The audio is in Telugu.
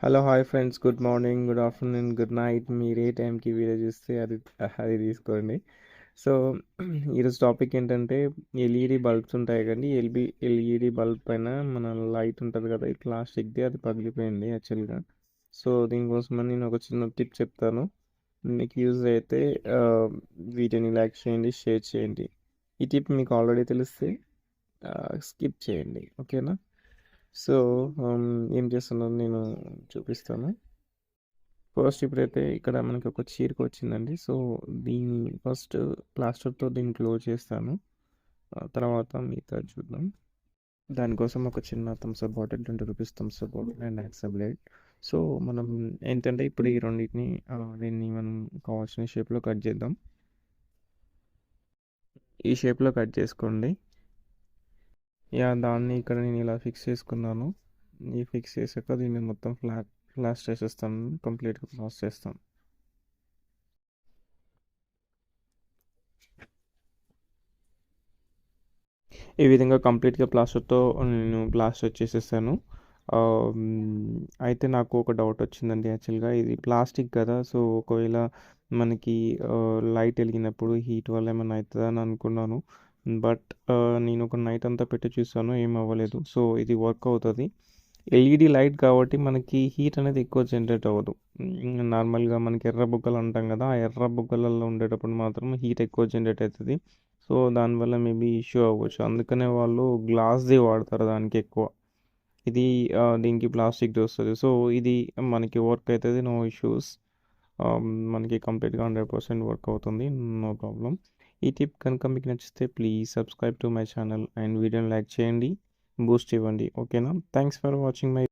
Hello hi friends good morning good afternoon good night మీరు ఏ టైంకి వీడియో చూస్తే అది అది తీసుకోండి. సో ఈరోజు టాపిక్ ఏంటంటే ఎల్ఈడి బల్బ్స్ ఉంటాయి కదండి. ఎల్బి ఎల్ఈడి బల్బ్ పైన మన లైట్ ఉంటుంది కదా ఈ ప్లాస్టిక్ది అది పగిలిపోయింది యాక్చువల్గా. సో దీనికోసమని నేను ఒక చిన్న టిప్ చెప్తాను. మీకు యూజ్ అయితే ఆ, వీడియోని లైక్ చేయండి షేర్ చేయండి. ఈ టిప్ మీకు ఆల్రెడీ తెలిస్తే స్కిప్ చేయండి. ఓకేనా? సో ఏం చేస్తున్నాను నేను చూపిస్తాను. ఫస్ట్ ఇప్పుడైతే ఇక్కడ మనకి ఒక చీరకు వచ్చిందండి. సో దీన్ని ఫస్ట్ ప్లాస్టర్తో దీన్ని క్లోజ్ చేస్తాను. తర్వాత మిగతా చూద్దాం. దానికోసం ఒక చిన్న Thums Up bottle twenty rupees Thums Up bottle and hacksaw blade. So మనం ఏంటంటే ఇప్పుడు ఈ రెండింటిని దీన్ని మనం కావాల్సిన షేప్లో కట్ చేద్దాం. ఈ షేప్లో కట్ చేసుకోండి. యా దాన్ని ఇక్కడ నేను ఇలా ఫిక్స్ చేసుకున్నాను. ఈ ఫిక్స్ చేసాక దీన్ని మొత్తం ఫ్లాట్ ఫ్లాష్ చేసేస్తాను. కంప్లీట్గా ఫ్లాష్ చేస్తాను. ఈ విధంగా కంప్లీట్గా ప్లాస్టర్తో నేను ప్లాస్టర్ చేసేసాను అయితే నాకు ఒక డౌట్ వచ్చిందండి యాక్చువల్గా ఇది ప్లాస్టిక్ కదా సో ఒకవేళ మనకి లైట్ వెలిగినప్పుడు హీట్ వల్ల ఏమైనా అవుతుందా అని అనుకున్నాను. బట్ నేను ఒక నైట్ అంతా పెట్టి చూసాను ఏం అవ్వలేదు. సో ఇది వర్క్ అవుతుంది. ఎల్ఈడి లైట్ కాబట్టి మనకి హీట్ అనేది ఎక్కువ జనరేట్ అవ్వదు. నార్మల్గా మనకి ఎర్ర బుగ్గలు అంటాం కదా ఆ ఎర్ర బుగ్గలలో ఉండేటప్పుడు మాత్రం హీట్ ఎక్కువ జనరేట్ అవుతుంది సో దానివల్ల మేబీ ఇష్యూ అవ్వచ్చు. అందుకనే వాళ్ళు గ్లాస్ది వాడతారు దానికి ఎక్కువ. ఇది దీనికి ప్లాస్టిక్ వస్తుంది. సో ఇది మనకి వర్క్ అవుతుంది నో ఇష్యూస్. మనకి కంప్లీట్గా హండ్రెడ్ పర్సెంట్ వర్క్ అవుతుంది నో ప్రాబ్లం ఈ టిప్ కనుక మీకు నచ్చితే please subscribe to my channel and వీడియోని లైక్ చేయండి బూస్ట్ ఇవ్వండి. ఓకేనా థ్యాంక్స్ ఫర్ వాచింగ్ మై